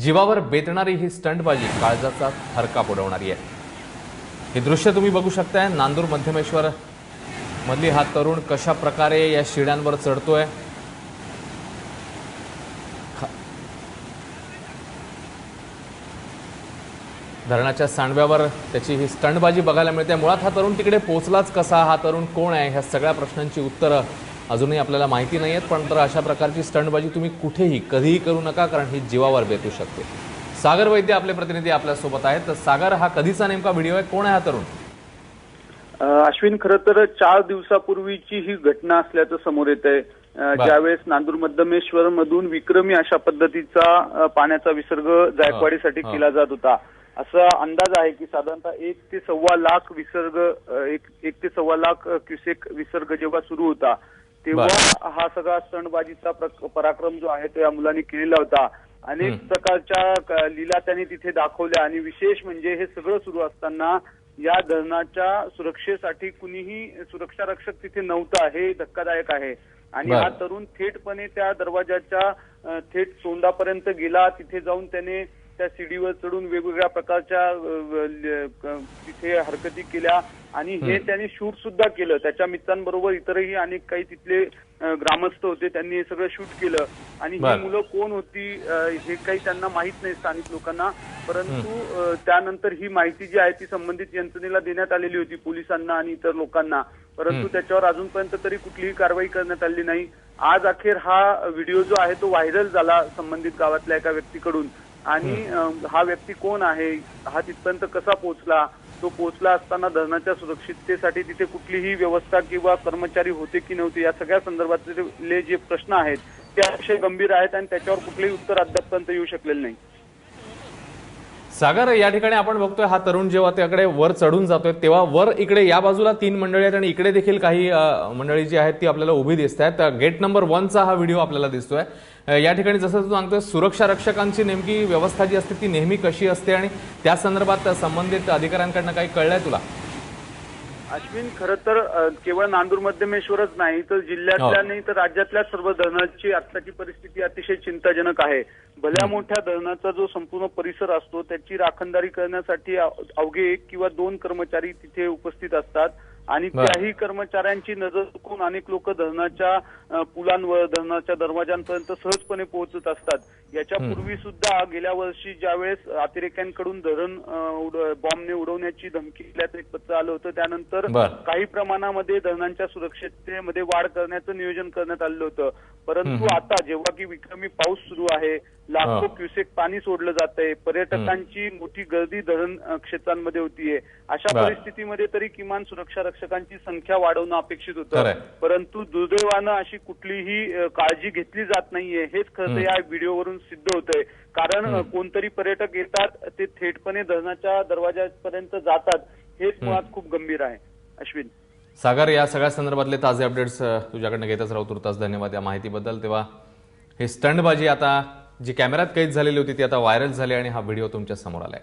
जीवावर बेतणारी ही स्टंटबाजी काळजाचा थरका बुडवणारी आहे. हे दृश्य तुम्ही बघू शकताय. नांदूर मध्यमेश्वर मधली हा तरुण कशा प्रकारे या शिड्यांवर चढतोय? धरणाच्या सांडव्यावर त्याची ही स्टंटबाजी बघायला मिळते. मुळात हा तरुण तिकडे पोचलाच कसा? हा तरुण कोण आहे? ह्या सगळ्या प्रश्नांची उत्तरं अजूनही आपल्याला माहिती नाही आहेत पण तर अशा प्रकारची स्टंटबाजी तुम्ही कुठेही कधीही करू नका कारण ही जीवावर बेतू शकते. सागर वैद्य आपले प्रतिनिधी आपल्यासोबत आहेत. तर सागर हा कधीचा नेमका व्हिडिओ आहे? कोण आहे हा तरुण? अश्विन खरं तर चार दिवसापूर्वीची ही घटना असल्याचं समोर येत आहे. ज्यावेळेस नांदूर मध्यमेश्वर मधून विक्रमी अशा पद्धतीचा पाण्याचा विसर्ग जायकवाडीसाठी. केला जात होता. असा अंदाज आहे की साधारणतः एक ते सव्वा लाख विसर्ग एक एक ते सव्वा लाख क्युसेक विसर्ग जेव्हा सुरू होता तेव्हा हा सगळा सणबाजीचा प्रक- पराक्रम जो आहे तो या मुलांनी केलेला होता अनेक. प्रकारच्या लीला त्यांनी तिथे दाखवल्या आणि विशेष म्हणजे हे सगळं सुरू असताना या धरणाच्या सुरक्षेसाठी कुणीही सुरक्षा रक्षक तिथे नव्हता हे धक्कादायक आहे आणि. हा तरुण थेटपणे त्या दरवाजाच्या थेट तोंडापर्यंत गेला तिथे जाऊन त्याने त्या सीडीवर चढून वेगवेगळ्या प्रकारच्या तिथे हरकती केल्या आणि हे. त्यांनी शूट सुद्धा केलं. त्याच्या मित्रांबरोबर इतरही अनेक काही तिथले ग्रामस्थ होते त्यांनी हे सगळं शूट केलं. आणि ही. मुलं कोण होती हे काही त्यांना माहीत नाही स्थानिक लोकांना. परंतु त्यानंतर ही माहिती जी आहे ती संबंधित यंत्रणेला देण्यात आलेली होती पोलिसांना आणि इतर लोकांना. परंतु. त्याच्यावर अजूनपर्यंत तरी कुठलीही कारवाई करण्यात आली नाही. आज अखेर हा व्हिडिओ जो आहे तो व्हायरल झाला संबंधित गावातल्या एका व्यक्तीकडून. आणि हा व्यक्ती कोण आहे हा तिथपर्यंत कसा पोहोचला तो पोहोचला असताना धरणाच्या सुरक्षिततेसाठी तिथे कुठलीही व्यवस्था किंवा कर्मचारी होते की नव्हते या सगळ्या संदर्भातले जे प्रश्न आहेत ते अतिशय गंभीर आहेत आणि त्याच्यावर कुठलेही उत्तर अद्यापपर्यंत येऊ शकलेलं नाही. सागर या ठिकाणी आपण बघतोय हा तरुण जेव्हा त्याकडे वर चढून जातोय तेव्हा वर इकडे या बाजूला तीन मंडळी आहेत आणि इकडे देखील काही मंडळी जी आहेत ती आपल्याला उभी दिसत आहेत. गेट नंबर वनचा हा व्हिडिओ आपल्याला दिसतोय. या ठिकाणी जसं तू सांगतोय सुरक्षा रक्षकांची नेमकी व्यवस्था जी असते ती नेहमी कशी असते आणि त्या संदर्भात संबंधित अधिकाऱ्यांकडनं काही कळलंय तुला? अश्विन खरं तर केवळ नांदूर मध्यमेश्वरच नाही तर जिल्ह्यातल्या हो. नाही तर राज्यातल्या सर्व धरणाची आत्ताची परिस्थिती अतिशय चिंताजनक आहे. भल्या मोठ्या धरणाचा जो संपूर्ण परिसर असतो त्याची राखणदारी करण्यासाठी अव- अवघे एक किंवा दोन कर्मचारी तिथे उपस्थित असतात. आणि. त्याही कर्मचाऱ्यांची नजर चुकून अनेक लोक धरणाच्या पुलांवर धरणाच्या दरवाजांपर्यंत सहजपणे पोहोचत असतात याच्यापूर्वी सुद्धा गेल्या वर्षी ज्यावेळेस अतिरेक्यांकडून धरण बॉम्बने उडवण्याची धमकी दिल्याचं एक पत्र आलं होतं त्यानंतर. काही प्रमाणामध्ये धरणांच्या सुरक्षिततेमध्ये वाढ करण्याचं नियोजन करण्यात आलेलं होतं परंतु. आता जेव्हा की विक्रमी पाऊस सुरू आहे लाखो. क्युसेक पाणी सोडलं जात आहे पर्यटकांची मोठी गर्दी धरण क्षेत्रांमध्ये होतीये अशा. परिस्थितीमध्ये तरी किमान सुरक्षा रक्षकांची संख्या वाढवणं अपेक्षित होतं. परंतु दुर्दैवानं अशी कुठलीही काळजी घेतली जात नाहीये हेच खरं. या व्हिडिओवरून सिद्ध होतंय कारण. कोणतरी पर्यटक येतात ते थेटपणे धरणाच्या दरवाजापर्यंत जातात हेच. मुळात खूप गंभीर आहे अश्विन सागर या सगळ्या संदर्भातले ताजे अपडेट्स तुझ्याकडनं घेतच राहू तुर्तास धन्यवाद या माहितीबद्दल तेव्हा ही स्टंटबाजी आता जी कॅमेऱ्यात कैद झालेली होती ती आता व्हायरल झाली आणि हा व्हिडिओ तुमच्यासमोर आलाय.